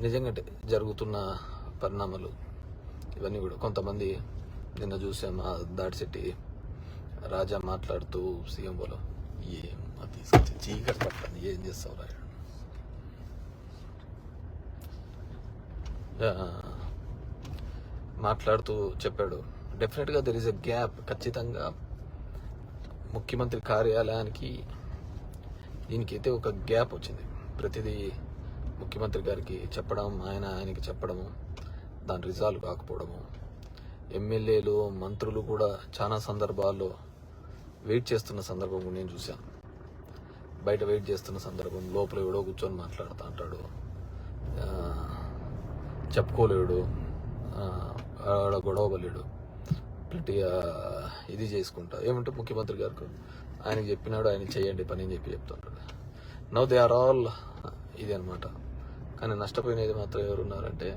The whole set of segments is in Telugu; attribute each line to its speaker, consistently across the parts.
Speaker 1: నిజంగా జరుగుతున్న పరిణామాలు ఇవన్నీ కూడా కొంతమంది నిన్న చూసాం ఆ దాడిశెట్టి రాజా మాట్లాడుతూ సీఎం బోలో ఏం తీసుకొచ్చి చీకటి పడుతుంది ఏం చేస్తావు రా? మాట్లాడుతూ చెప్పాడు. డెఫినెట్గా దెర్ ఇస్ ఎ గ్యాప్ ఖచ్చితంగా ముఖ్యమంత్రి కార్యాలయానికి దీనికైతే ఒక గ్యాప్ వచ్చింది. ప్రతిదీ ముఖ్యమంత్రి గారికి చెప్పడం ఆయన ఆయనకి చెప్పడము దాని రిజాల్వ్ కాకపోవడము. ఎమ్మెల్యేలు మంత్రులు కూడా చాలా సందర్భాల్లో వెయిట్ చేస్తున్న సందర్భం కూడా నేను చూశాను. బయట వెయిట్ చేస్తున్న సందర్భం లోపల ఎవడో కూర్చొని మాట్లాడుతూ అంటాడు. చెప్పుకోలేడు. ఆడ గొడవలేడు గట్టిగా ఇది చేసుకుంటా. ఏమంటే ముఖ్యమంత్రి గారికి ఆయనకి చెప్పినాడు ఆయన చేయండి పని అని చెప్పి చెప్తుంటాడు. నవ్ దే ఆర్ ఆల్ ఇది అనమాట కానీ నష్టపోయినది మాత్రం ఎవరున్నారంటే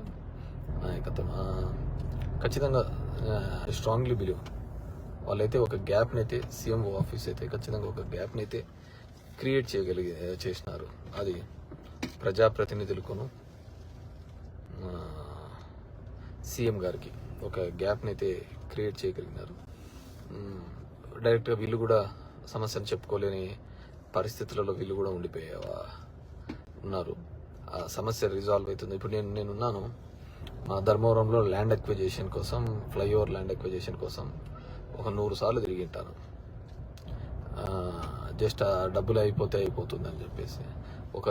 Speaker 1: నాయకత్వం ఆ, ఖచ్చితంగా స్ట్రాంగ్లీ బిలీవ్ వాళ్ళైతే ఒక గ్యాప్ని అయితే సీఎంఓ ఆఫీస్ అయితే ఖచ్చితంగా ఒక గ్యాప్ని అయితే క్రియేట్ చేయగలిగి చేసినారు. అది ప్రజాప్రతినిధులకును సీఎం గారికి ఒక గ్యాప్ని అయితే క్రియేట్ చేయగలిగినారు. డైరెక్ట్గా వీళ్ళు కూడా సమస్యను చెప్పుకోలేని పరిస్థితులలో వీళ్ళు కూడా ఉండిపోయే ఉన్నారు. సమస్య రిజాల్వ్ అవుతుంది. ఇప్పుడు నేను నేనున్నాను. మా ధర్మవరంలో ల్యాండ్ ఎక్విజేషన్ కోసం ఫ్లైఓవర్ ల్యాండ్ ఎక్విజేషన్ కోసం ఒక నూరు సార్లు తిరిగింటాను. జస్ట్ ఆ డబ్బులు అయిపోతే అయిపోతుంది అని చెప్పేసి. ఒక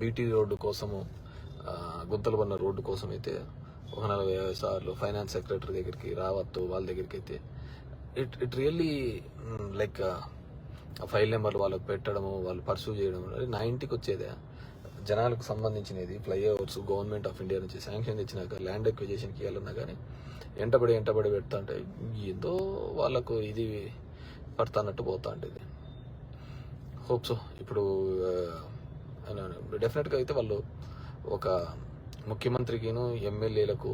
Speaker 1: బీటీ రోడ్డు కోసము గుంతలు పడిన రోడ్డు కోసం అయితే ఒక నలభై యాభై సార్లు ఫైనాన్స్ సెక్రటరీ దగ్గరికి రావద్దు వాళ్ళ దగ్గరికి అయితే. It it really like file number వాళ్ళకి పెట్టడము వాళ్ళు పర్సూ చేయడం నా ఇంటికి వచ్చేదే. జనాలకు సంబంధించినది ఫ్లైఓవర్స్ గవర్నమెంట్ ఆఫ్ ఇండియా నుంచి శాంక్షన్ ఇచ్చినాక ల్యాండ్ ఎక్విజేషన్కి వెళ్ళినా కానీ ఎంటబడి ఎంటబడి పెడతా అంటే ఏదో వాళ్ళకు ఇది పడుతున్నట్టు పోతా ఉంటుంది. హోప్ సో ఇప్పుడు డెఫినెట్గా అయితే వాళ్ళు ఒక ముఖ్యమంత్రికిను ఎమ్మెల్యేలకు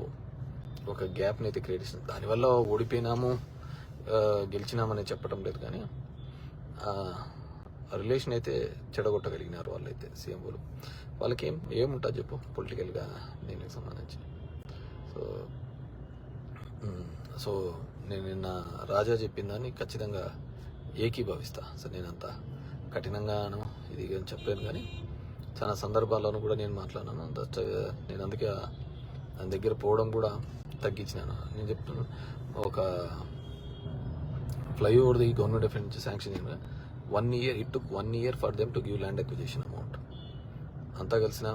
Speaker 1: ఒక గ్యాప్ని అయితే క్రియేట్ చేసింది. దానివల్ల ఓడిపోయినాము గెలిచినామని చెప్పడం లేదు కానీ రిలేషన్ అయితే చెడగొట్టగలిగినారు వాళ్ళైతే వాళ్ళు. వాళ్ళకి ఏం ఏముంటుంది చెప్పు పొలిటికల్గా దీనికి సంబంధించి. సో సో నేను నిన్న రాజా చెప్పిన దాన్ని ఖచ్చితంగా ఏకీభవిస్తా. సో నేనంత కఠినంగాను ఇది అని చెప్పలేను కానీ చాలా సందర్భాల్లోనూ కూడా నేను మాట్లాడినాను. దట్ నేను అందుకే దాని దగ్గర పోవడం కూడా తగ్గించినాను. నేను చెప్తున్నాను ఒక ఫ్లైఓవర్ది గవర్నమెంట్ ఆఫ్ నుంచి sanction one year it took one year for them to give land acquisition amount అంతా కలిసిన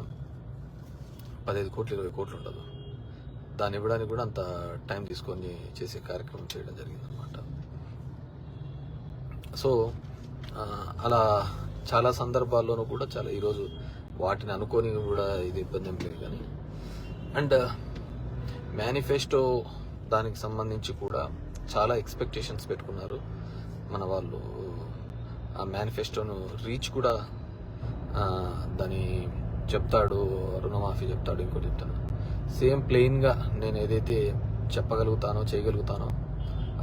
Speaker 1: పదిహేను కోట్లు ఇరవై కోట్లు ఉండదు. దాన్ని ఇవ్వడానికి కూడా అంత టైం తీసుకొని చేసే కార్యక్రమం చేయడం జరిగింది అనమాట సో అలా చాలా సందర్భాల్లోనూ కూడా చాలా ఈరోజు వాటిని అనుకొని కూడా ఇది ఇబ్బంది ఏం లేదు కానీ అండ్ మేనిఫెస్టో దానికి సంబంధించి కూడా చాలా ఎక్స్పెక్టేషన్స్ పెట్టుకున్నారు మన వాళ్ళు. ఆ మేనిఫెస్టోను రీచ్ కూడా దాని చెప్తాడు రుణమాఫీ చెప్తాడు ఇంకోటి చెప్తాడు. సేమ్ ప్లెయిన్గా నేను ఏదైతే చెప్పగలుగుతానో చేయగలుగుతానో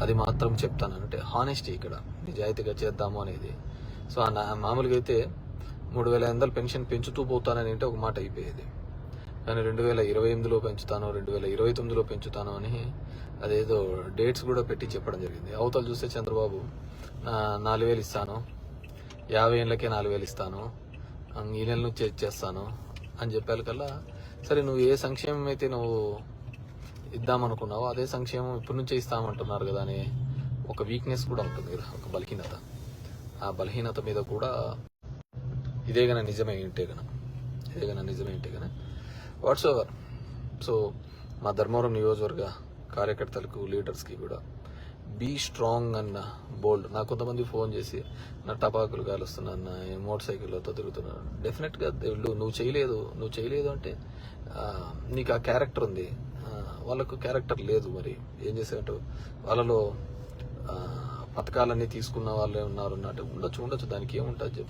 Speaker 1: అది మాత్రం చెప్తాను. అంటే హానెస్టీ ఇక్కడ నిజాయితీగా చేద్దాము అనేది. సో ఆ నా- మామూలుగా అయితే మూడు వేల ఐదు పెన్షన్ పెంచుతూ పోతానని అంటే ఒక మాట అయిపోయేది. కానీ రెండు వేల ఇరవై ఎనిమిదిలో పెంచుతాను రెండు వేల ఇరవై తొమ్మిదిలో పెంచుతాను అని అదేదో డేట్స్ కూడా పెట్టి చెప్పడం జరిగింది. అవతల చూస్తే చంద్రబాబు నాలుగు వేలు ఇస్తాను. యాభై ఏళ్ళకే నాలుగు వేలు ఇస్తాను. ఈ నెల నుంచి ఇచ్చేస్తాను అని చెప్పాలి కల్లా సరే నువ్వు ఏ సంక్షేమం అయితే నువ్వు ఇద్దామనుకున్నావో అదే సంక్షేమం ఇప్పటి నుంచే ఇస్తామంటున్నారు కదా అని ఒక వీక్నెస్ కూడా ఉంటుంది కదా ఒక బలహీనత. ఆ బలహీనత మీద కూడా ఇదే గన నిజమే ఉంటే గన. ఇదే గన నిజమే ఉంటే గన. వాట్స్ ఓవర్ సో మా ధర్మవరం నియోజకవర్గ కార్యకర్తలకు లీడర్స్కి కూడా బీ స్ట్రాంగ్ అన్న బోల్డ్ నాకు కొంతమంది ఫోన్ చేసి నా టపాకులు కాలుస్తున్నా మోటార్ సైకిళ్ళతో తిరుగుతున్నాను డెఫినెట్గా దేవుళ్ళు నువ్వు చేయలేదు నువ్వు చేయలేదు అంటే నీకు ఆ క్యారెక్టర్ ఉంది. వాళ్ళకు క్యారెక్టర్ లేదు మరి. ఏం చేసేటట్టు వాళ్ళలో పథకాలన్నీ తీసుకున్న వాళ్ళే ఉన్నారు అంటే ఉండొచ్చు ఉండొచ్చు. దానికి ఏముంటుంది చెప్పు.